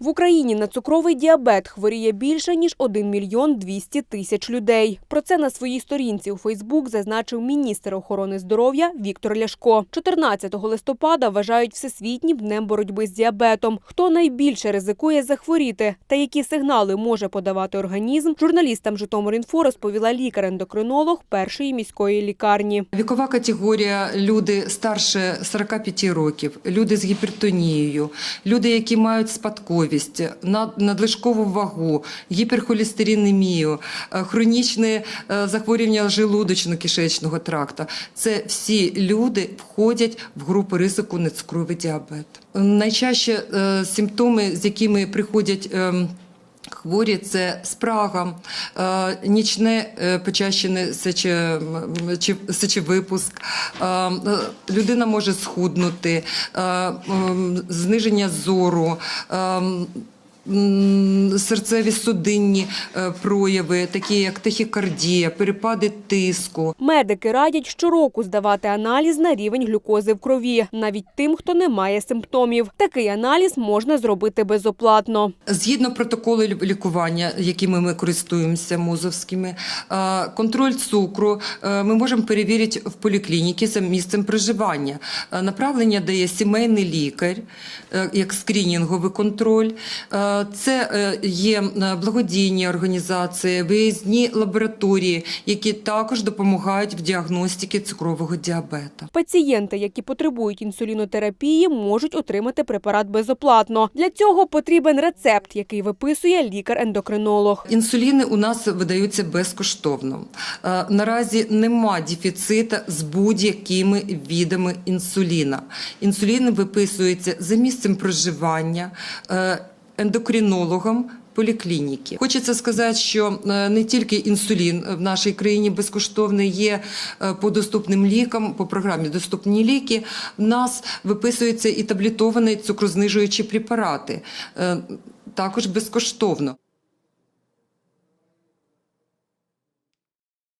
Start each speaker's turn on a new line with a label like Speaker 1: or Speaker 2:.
Speaker 1: В Україні на цукровий діабет хворіє більше ніж 1 мільйон 200 тисяч людей. Про це на своїй сторінці у Фейсбук зазначив міністр охорони здоров'я Віктор Ляшко. 14 листопада вважають всесвітнім днем боротьби з діабетом. Хто найбільше ризикує захворіти та які сигнали може подавати організм, журналістам Житомир.Інфо розповіла лікар-ендокринолог першої міської лікарні.
Speaker 2: Вікова категорія люди старше 45 років, люди з гіпертонією, люди, які мають спадковість, над- надлишкову вагу, гіперхолестеринемію, е, хронічне е, захворювання желудочно-кишечного тракта. Це всі люди входять в групу ризику нецукровий діабет. Найчастіше е, симптоми, з якими приходять. Хворі це спрага, е, нічне е, почащене сече, сечевипуск, е, людина може схуднути, зниження зору. Серцеві судинні е, прояви, такі як тахікардія, перепади тиску.
Speaker 1: Медики радять щороку здавати аналіз на рівень глюкози в крові, навіть тим, хто не має симптомів. Такий аналіз можна зробити безоплатно.
Speaker 2: Згідно протоколу лікування, якими ми користуємося мозовськими, е, контроль цукру е, ми можемо перевірити в поліклініці за місцем проживання. Направлення дає сімейний лікар як скринінговий контроль. Це є е, благодійні організації, виїзні лабораторії, які також допомагають в діагностиці цукрового діабету.
Speaker 1: Пацієнти, які потребують інсулінотерапії, можуть отримати препарат безоплатно. Для цього потрібен рецепт, який виписує лікар-ендокринолог.
Speaker 2: Інсуліни у нас видаються безкоштовно. Е, Наразі нема дефіцита з будь-якими видами інсуліна. Інсулін виписується за місцем проживання е, ендокринологом. Поліклініки хочеться сказати, що е, не тільки інсулін в нашій країні безкоштовний є е, по доступним лікам, по програмі Доступні ліки. В нас виписуються і таблетовані цукрознижуючі препарати, е, також безкоштовно.